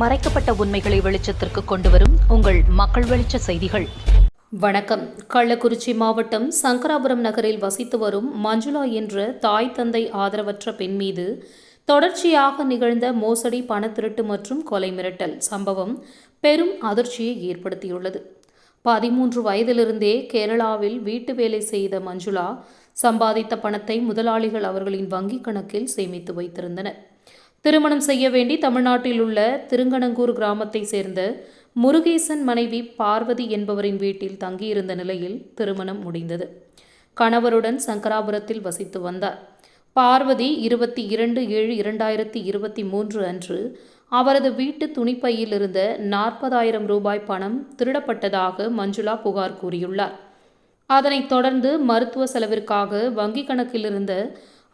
மறைக்கப்பட்ட உண்மைகளை வெளிச்சத்திற்கு கொண்டு வரும் உங்கள் மக்கள் வெளிச்ச செய்திகள். வணக்கம். கள்ளக்குறிச்சி மாவட்டம் சங்கராபுரம் நகரில் வசித்து வரும் மஞ்சுளா என்ற தாய் தந்தை ஆதரவற்ற பெண் மீது தொடர்ச்சியாக நிகழ்ந்த மோசடி பணத்திருட்டு மற்றும் கொலை மிரட்டல் சம்பவம் பெரும் அதிர்ச்சியை ஏற்படுத்தியுள்ளது. பதிமூன்று வயதிலிருந்தே கேரளாவில் வீட்டு வேலை செய்த மஞ்சுளா சம்பாதித்த பணத்தை முதலாளிகள் அவர்களின் வங்கிக் கணக்கில் சேமித்து வைத்திருந்தனர். திருமணம் செய்ய வேண்டி தமிழ்நாட்டில் உள்ள திருங்கணங்கூர் கிராமத்தை சேர்ந்த முருகேசன் மனைவி பார்வதி என்பவரின் வீட்டில் தங்கியிருந்த நிலையில் திருமணம் முடிந்தது. கணவருடன் சங்கராபுரத்தில் வசித்து வந்தார். பார்வதி இருபத்தி இரண்டு ஏழு இரண்டாயிரத்தி இருபத்தி மூன்று அன்று அவரது வீட்டு துணிப்பையில் இருந்த நாற்பதாயிரம் ரூபாய் பணம் திருடப்பட்டதாக மஞ்சுளா புகார் கூறியுள்ளார். அதனைத் தொடர்ந்து மருத்துவ செலவிற்காக வங்கிக் கணக்கில் இருந்த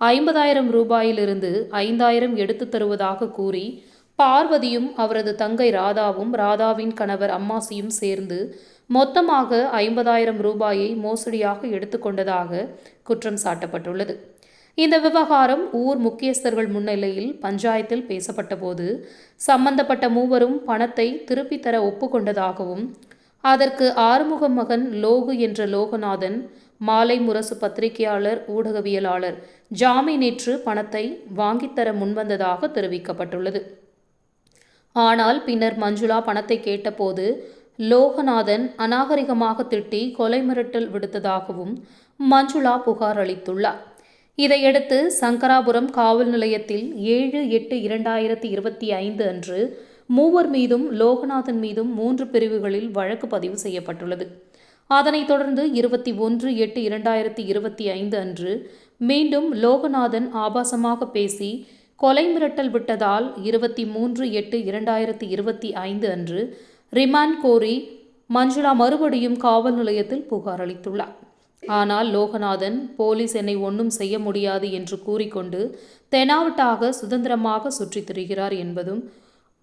ஐம்பதாயிரம் ரூபாயிலிருந்து ஐந்தாயிரம் எடுத்து தருவதாக கூறி பார்வதியும் அவரது தங்கை ராதாவும் ராதாவின் கணவர் அம்மாசியும் சேர்ந்து மொத்தமாக ஐம்பதாயிரம் ரூபாயை மோசடியாக எடுத்துக்கொண்டதாக குற்றம் சாட்டப்பட்டுள்ளது. இந்த விவகாரம் ஊர் முக்கியஸ்தர்கள் முன்னிலையில் பஞ்சாயத்தில் பேசப்பட்டபோது சம்பந்தப்பட்ட மூவரும் பணத்தை திருப்பித் தர ஒப்புக்கொண்டதாகவும் அதற்கு ஆறுமுகம் மகன் லோகு என்ற லோகநாதன் மாலை முரசு பத்திரிகையாளர் ஊடகவியலாளர் ஜாமீனேற்று பணத்தை வாங்கித்தர முன்வந்ததாக தெரிவிக்கப்பட்டுள்ளது. ஆனால் பின்னர் மஞ்சுளா பணத்தை கேட்டபோது லோகநாதன் அநாகரிகமாக திட்டி கொலை மிரட்டல் விடுத்ததாகவும் மஞ்சுளா புகார் அளித்துள்ளார். இதையடுத்து சங்கராபுரம் காவல் நிலையத்தில் ஏழு எட்டு இரண்டாயிரத்தி இருபத்தி ஐந்து அன்று மூவர் மீதும் லோகநாதன் மீதும் மூன்று பிரிவுகளில் வழக்கு பதிவு செய்யப்பட்டுள்ளது. அதனைத் தொடர்ந்து இருபத்தி ஒன்று எட்டு இரண்டாயிரத்தி இருபத்தி ஐந்து அன்று மீண்டும் லோகநாதன் ஆபாசமாக பேசி கொலை மிரட்டல் விட்டதால் இருபத்தி மூன்று எட்டு இரண்டாயிரத்தி இருபத்தி ஐந்து அன்று ரிமாண்ட் கோரி மஞ்சுளா மறுபடியும் காவல் நிலையத்தில் புகார் அளித்துள்ளார். ஆனால் லோகநாதன் போலீஸ் என்னை ஒன்றும் செய்ய முடியாது என்று கூறிக்கொண்டு தெனாவட்டாக சுதந்திரமாக சுற்றித் திரிகிறார் என்பதும்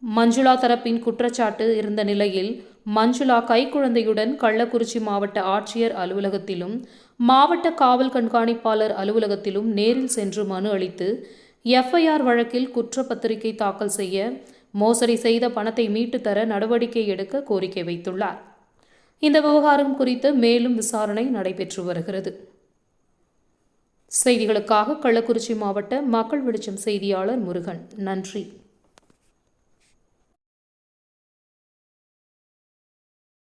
மஞ்சுளா தரப்பின் குற்றச்சாட்டு இருந்த நிலையில் மஞ்சுளா கைக்குழந்தையுடன் கள்ளக்குறிச்சி மாவட்ட ஆட்சியர் அலுவலகத்திலும் மாவட்ட காவல் கண்காணிப்பாளர் அலுவலகத்திலும் நேரில் சென்று மனு அளித்து எஃப்ஐஆர் வழக்கில் குற்றப்பத்திரிகை தாக்கல் செய்ய மோசடி செய்த பணத்தை மீட்டுத்தர தர நடவடிக்கை எடுக்க கோரிக்கை வைத்துள்ளார். இந்த விவகாரம் குறித்து மேலும் விசாரணை நடைபெற்று வருகிறது. செய்திகளுக்காக கள்ளக்குறிச்சி மாவட்ட மக்கள் வெளிச்சம் செய்தியாளர் முருகன். நன்றி.